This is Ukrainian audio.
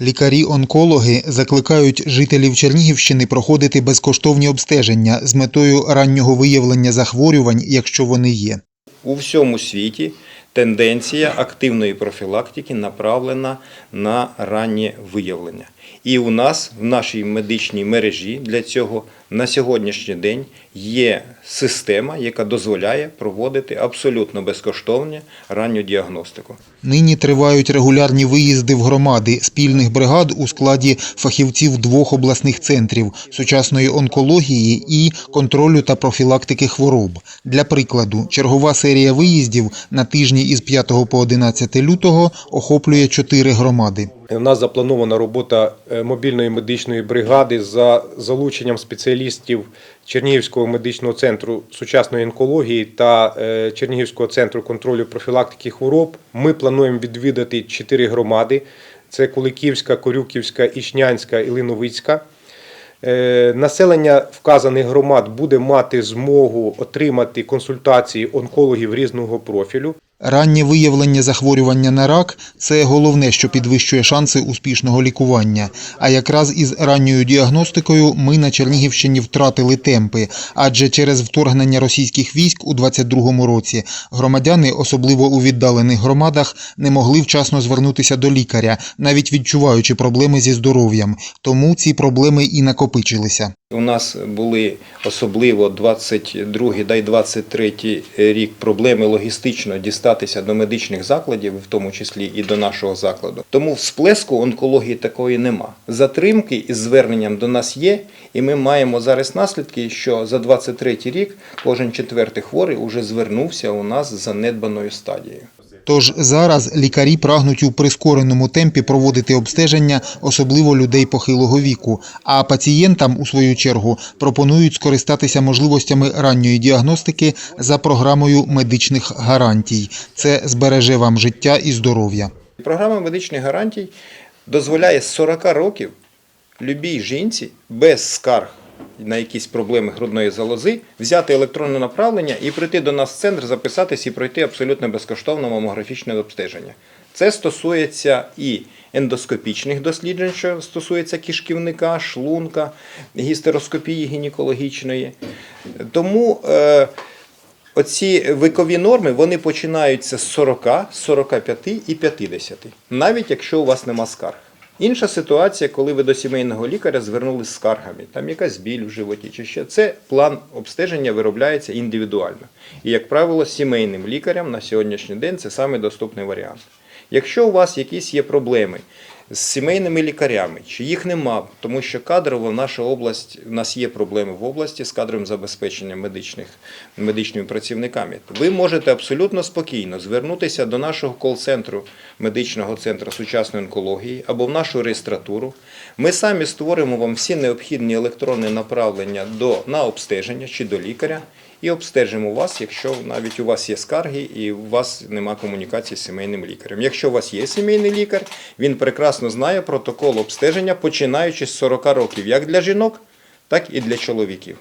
Лікарі-онкологи закликають жителів Чернігівщини проходити безкоштовні обстеження з метою раннього виявлення захворювань, якщо вони є. У всьому світі тенденція активної профілактики направлена на раннє виявлення. І у нас в нашій медичній мережі для цього на сьогоднішній день є система, яка дозволяє проводити абсолютно безкоштовну ранню діагностику. Нині тривають регулярні виїзди в громади спільних бригад у складі фахівців двох обласних центрів сучасної онкології і контролю та профілактики хвороб. Для прикладу, чергова серія виїздів на тижні із 5 по 11 лютого охоплює чотири громади. У нас запланована робота е, мобільної медичної бригади за залученням спеціалістів Чернігівського медичного центру сучасної онкології та е, Чернігівського центру контролю профілактики хвороб. Ми плануємо відвідати чотири громади: це Куликівська, Корюківська, Ічнянська і Линовицька. Е, Населення вказаних громад буде мати змогу отримати консультації онкологів різного профілю. Раннє виявлення захворювання на рак це головне, що підвищує шанси успішного лікування. А якраз із ранньою діагностикою ми на Чернігівщині втратили темпи, адже через вторгнення російських військ у 22-му році громадяни, особливо у віддалених громадах, не могли вчасно звернутися до лікаря, навіть відчуваючи проблеми зі здоров'ям. Тому ці проблеми і накопичилися. У нас були особливо 22 да й 23 рік проблеми логістично дістатися до медичних закладів, в тому числі і до нашого закладу. Тому всплеску онкології такої нема. Затримки із зверненням до нас є, і ми маємо зараз наслідки, що за 23 рік кожен четвертий хворий уже звернувся у нас з занедбаною стадією. Тож зараз лікарі прагнуть у прискореному темпі проводити обстеження, особливо людей похилого віку. А пацієнтам, у свою чергу, пропонують скористатися можливостями ранньої діагностики за програмою медичних гарантій. Це збереже вам життя і здоров'я. Програма медичних гарантій дозволяє з 40 років любій жінці без скарг на якісь проблеми грудної залози взяти електронне направлення і прийти до нас в центр, записатись і пройти абсолютно безкоштовне мамографічне обстеження. Це стосується і ендоскопічних досліджень, що стосується кишківника, шлунка, гістероскопії гінекологічної. Тому е, Оці вікові норми вони починаються з 40, 45 і 50, навіть якщо у вас нема скарг. Інша ситуація, коли ви до сімейного лікаря звернулися з скаргами, там якась біль в животі чи ще це план обстеження виробляється індивідуально. І, як правило, сімейним лікарям на сьогоднішній день це саме доступний варіант. Якщо у вас якісь є проблеми з сімейними лікарями, чи їх нема, тому що кадрово наша область, у нас є проблеми в області з кадровим забезпеченням медичних, медичними працівниками, ви можете абсолютно спокійно звернутися до нашого кол-центру медичного центру сучасної онкології або в нашу реєстратуру. Ми самі створимо вам всі необхідні електронні направлення до, на обстеження чи до лікаря і обстежимо вас, якщо навіть у вас є скарги і у вас нема комунікації з сімейним лікарем. Якщо у вас є сімейний лікар, він прекрасно знає протокол обстеження, починаючи з 40 років, як для жінок, так і для чоловіків.